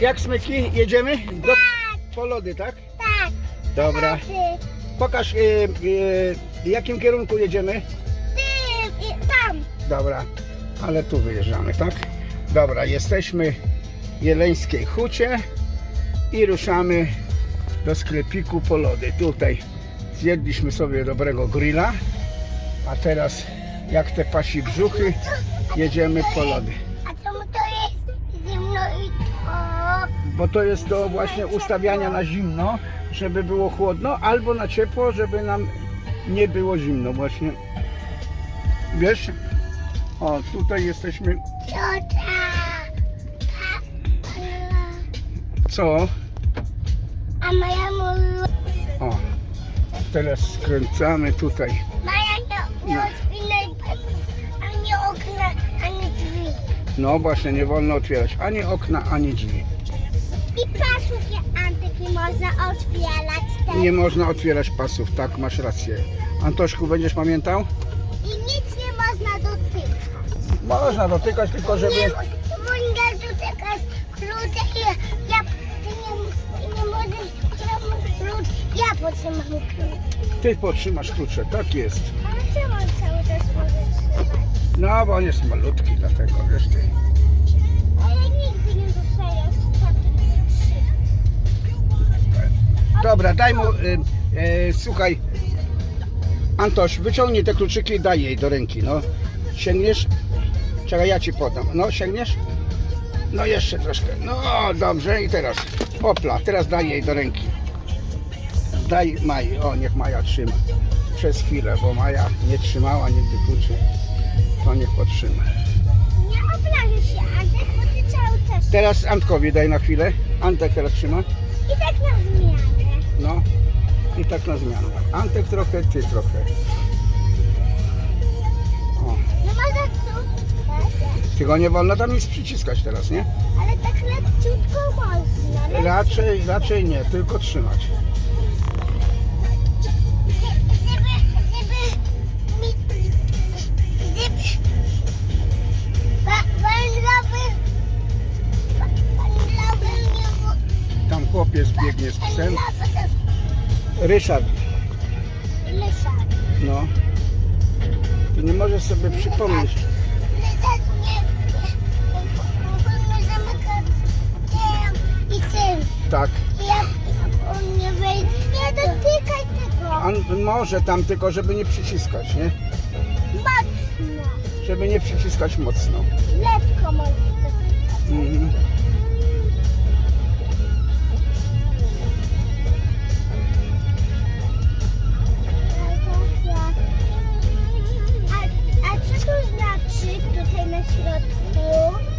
jak smyki? Jedziemy? Do, po lody, tak? Tak. Dobra. Pokaż, y, y, w jakim kierunku jedziemy? ty, tam. Dobra, ale tu wyjeżdżamy, tak? Dobra, jesteśmy w Jeleńskiej Hucie i ruszamy do sklepiku po lody. Tutaj zjedliśmy sobie dobrego grilla, a teraz jak te pasi brzuchy, jedziemy po lody. Bo to jest do właśnie ustawiania na zimno, żeby było chłodno, albo na ciepło, żeby nam nie było zimno właśnie. Wiesz? O, tutaj jesteśmy, co? A moja O, teraz skręcamy tutaj. Maja nie, nie otwieraj ani okna, ani drzwi. No właśnie, nie wolno otwierać ani okna, ani drzwi. I pasów nie, Antek nie można otwierać też. Nie można otwierać pasów, tak, masz rację. Antoszku, będziesz pamiętał? I nic nie można dotykać. Można dotykać, tylko żeby... Nie, można dotykać klucze i ja, ty nie, nie możesz klucz. Ja potrzymam klucz. Ty potrzymasz klucze, tak jest. Ale czemu on cały czas może trzymać? No, bo on jest malutki, dlatego, wiesz ty. Ale nigdy nie zostaje trzy. Dobra, daj mu... Y, y, słuchaj, Antoś, wyciągnij te kluczyki i daj jej do ręki, no. Sięgniesz? Czekaj, ja ci podam. No, sięgniesz? No, jeszcze troszkę. No, dobrze, i teraz. Opla, teraz daj jej do ręki. Daj Maji, o, niech Maja trzyma. Przez chwilę, bo Maja nie trzymała nigdy kluczy. To niech potrzyma. Nie obrażę się, Antek, bo ty cały czas. Teraz Antkowi daj na chwilę. Antek teraz trzyma. I tak na zmianę. No. Tak na zmianę. Antek trochę, ty trochę. O. Nie można tu. Tylko nie wolno tam nic przyciskać teraz, nie? Ale tak leciutko można. Raczej, raczej nie, tylko trzymać. Tam chłopiec biegnie z psem. Ryszard, Lysza. no. Ty nie możesz sobie przypomnieć. Lysza nie, zamykać tym i tym. Tak. Jak on nie wejdzie, nie dotykaj tego. On może tam tylko, żeby nie przyciskać, nie? Mocno. Żeby nie przyciskać mocno. Lekko może dotykać. Mhm.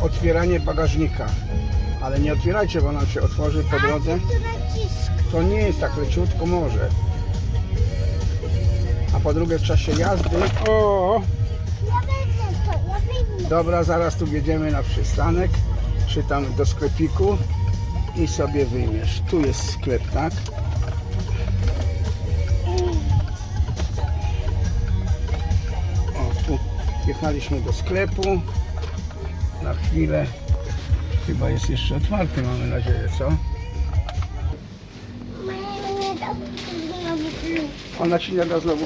Otwieranie bagażnika. Ale nie otwierajcie, bo nam się otworzy po drodze. To nie jest tak leciutko, może. A po drugie w czasie jazdy. O! Dobra, zaraz tu jedziemy na przystanek, czy tam do sklepiku i sobie wyjmiesz. Tu jest sklep, tak? O, tu jechaliśmy do sklepu. Na chwilę. Chyba jest jeszcze otwarty, mamy nadzieję, co? Ona ci nie da znowu